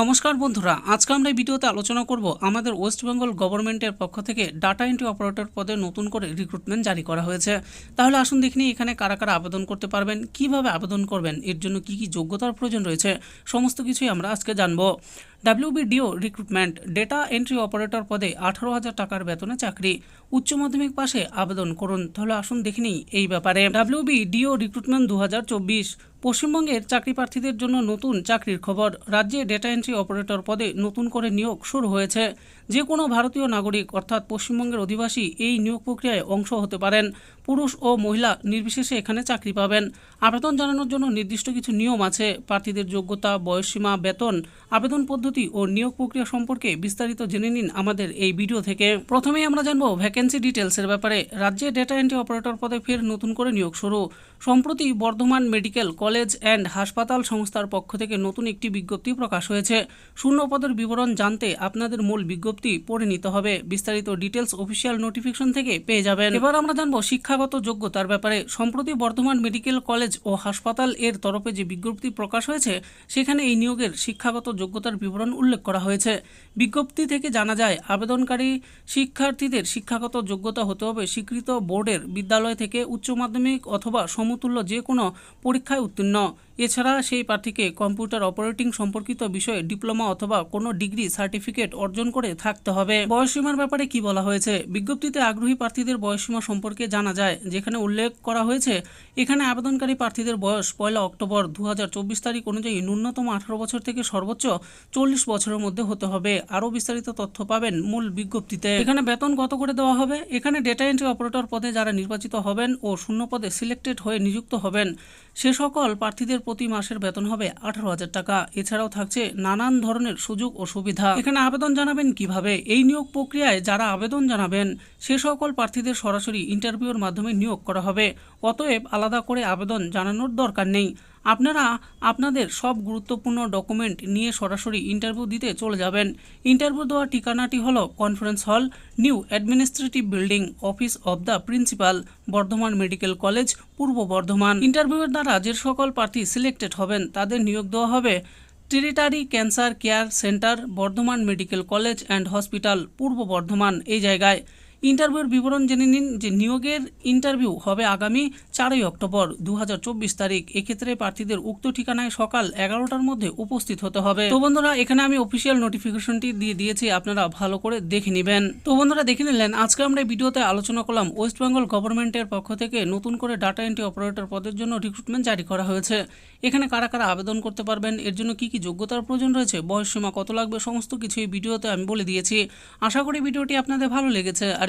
নমস্কার বন্ধুরা, আজকে আমরা এই ভিডিওতে আলোচনা করব আমাদের ওয়েস্ট বেঙ্গল গভর্নমেন্টের পক্ষ থেকে ডাটা এন্ট্রি অপারেটর পদে নতুন করে রিক্রুটমেন্ট জারি করা হয়েছে। তাহলে আসুন দেখিনি এখানে কারা কারা আবেদন করতে পারবেন, কীভাবে আবেদন করবেন, এর জন্য কি কি যোগ্যতার প্রয়োজন রয়েছে, সমস্ত কিছুই আমরা আজকে জানব। WBDO recruitment data entry operator পদে আঠারো হাজার টাকার বেতনে চাকরি, উচ্চ মাধ্যমিক পাশে আবেদন করুন। তাহলে আসুন দেখে নিই এই ব্যাপারে। ডাব্লিউবিডিও রিক্রুটমেন্ট দু হাজার চব্বিশ পশ্চিমবঙ্গের চাকরি প্রার্থীদের জন্য নতুন চাকরির খবর। রাজ্যে ডেটা এন্ট্রি অপারেটর পদে নতুন করে নিয়োগ শুরু হয়েছে। যে কোনো ভারতীয় নাগরিক, অর্থাৎ পশ্চিমবঙ্গের অধিবাসী, এই নিয়োগ প্রক্রিয়ায় অংশ হতে পারেন। পুরুষ ও মহিলা নির্বিশেষে এখানে চাকরি পাবেন। আবেদন জানানোর জন্য নির্দিষ্ট কিছু নিয়ম আছে। প্রার্থীদের যোগ্যতা, বয়সসীমা, বেতন, আবেদন পদ্ধতি ও নিয়োগ প্রক্রিয়া সম্পর্কে বিস্তারিত জেনে নিন আমাদের এই ভিডিও থেকে। প্রথমেই আমরা জানব ভ্যাকেন্সি ডিটেলসের ব্যাপারে। রাজ্যে ডেটা এন্ট্রি অপারেটর পদে ফের নতুন করে নিয়োগ শুরু। সম্প্রতি বর্ধমান মেডিকেল কলেজ অ্যান্ড হাসপাতাল সংস্থার পক্ষ থেকে নতুন একটি বিজ্ঞপ্তি প্রকাশ হয়েছে। শূন্য পদের বিবরণ জানতে আপনাদের মূল বিজ্ঞপ্তি পড়ে নিতে হবে। বিস্তারিত ডিটেলস অফিসিয়াল নোটিফিকেশন থেকে পেয়ে যাবেন। এবার আমরা জানব শিক্ষাগত যোগ্যতার ব্যাপারে। সম্প্রতি বর্ধমান মেডিকেল কলেজ ও হাসপাতাল এর তরফে যে বিজ্ঞপ্তি প্রকাশ হয়েছে, সেখানে এই নিয়োগের শিক্ষাগত যোগ্যতার বিবরণ উল্লেখ করা হয়েছে। বিজ্ঞপ্তি থেকে জানা যায়, আবেদনকারী শিক্ষার্থীদের শিক্ষাগত যোগ্যতা হতে হবে স্বীকৃত বোর্ডের বিদ্যালয় থেকে উচ্চ মাধ্যমিক অথবা সমতুল্য যে কোনো পরীক্ষায় উত্তীর্ণ এছাড়া সেই প্রার্থীকে কম্পিউটার অপারেটিং সম্পর্কিত বিষয়ে ডিপ্লোমা অথবা কোনো ডিগ্রি সার্টিফিকেট অর্জন করে থাকতে হবে। বয়সসীমার ব্যাপারে কি বলা হয়েছে? বিজ্ঞপ্তিতে আগ্রহী প্রার্থীদের বয়সসীমা সম্পর্কে জানা যায়। যেখানে উল্লেখ করা হয়েছে, এখানে আবেদনকারী প্রার্থীদের বয়স পয়লা অক্টোবর দু হাজার চব্বিশ তারিখ অনুযায়ী ন্যূনতম আঠারো বছর থেকে সর্বোচ্চ চল্লিশ বছরের মধ্যে হতে হবে। আরও বিস্তারিত তথ্য পাবেন মূল বিজ্ঞপ্তিতে। এখানে বেতন কত করে দেওয়া হবে? এখানে ডেটা এন্ট্রি অপারেটর পদে যারা নির্বাচিত হবেন ও শূন্য পদে সিলেক্টেড হয়ে নিযুক্ত হবেন। সে সকল প্রার্থীদের প্রতি মাসের বেতন হবে আঠারো হাজার টাকা। এছাড়াও থাকছে নানান ধরনের সুযোগ ও সুবিধা। এখানে আবেদন জানাবেন কীভাবে? এই নিয়োগ প্রক্রিয়ায় যারা আবেদন জানাবেন, সে সকল প্রার্থীদের সরাসরি ইন্টারভিউর মাধ্যমে নিয়োগ করা হবে। অতএব আলাদা করে আবেদন জানানোর দরকার নেই। আপনারা আপনাদের সব গুরুত্বপূর্ণ ডকুমেন্ট নিয়ে সরাসরি ইন্টারভিউ দিতে চলে যাবেন। ইন্টারভিউ দেওয়ার ঠিকানাটি হল conference hall new administrative building office of the principal Bardhaman medical college পূর্ব বর্ধমান। ইন্টারভিউয়ের দ্বারা যে সকল প্রার্থী সিলেক্টেড হবেন, তাদের নিয়োগ দেওয়া হবে tertiary cancer care centre Bardhaman medical college and hospital পূর্ব বর্ধমান, এই জায়গায়। ইন্টারভিউর বিবরণ জেনে নিন যে নিয়োগের ইন্টারভিউ হবে আগামী চারই অক্টোবর দু হাজার চব্বিশ তারিখ। এক্ষেত্রে প্রার্থীদের উক্ত ঠিকানায় সকাল এগারোটার মধ্যে উপস্থিত হতে হবে। তো বন্ধুরা, এখানে আমি অফিসিয়াল নোটিফিকেশনটি দিয়ে দিয়েছি, আপনারা ভালো করে দেখে নেবেন। তো বন্ধুরা, দেখে নিলেন, আজকে আমরা ভিডিওতে আলোচনা করলাম ওয়েস্ট বেঙ্গল গভর্নমেন্টের পক্ষ থেকে নতুন করে ডাটা এন্ট্রি অপারেটর পদের জন্য রিক্রুটমেন্ট জারি করা হয়েছে। এখানে কারা কারা আবেদন করতে পারবেন, এর জন্য কি কি যোগ্যতার প্রয়োজন রয়েছে, বয়সসীমা কত লাগবে, সমস্ত কিছু এই ভিডিওতে আমি বলে দিয়েছি। আশা করি ভিডিওটি আপনাদের ভালো লেগেছে। আর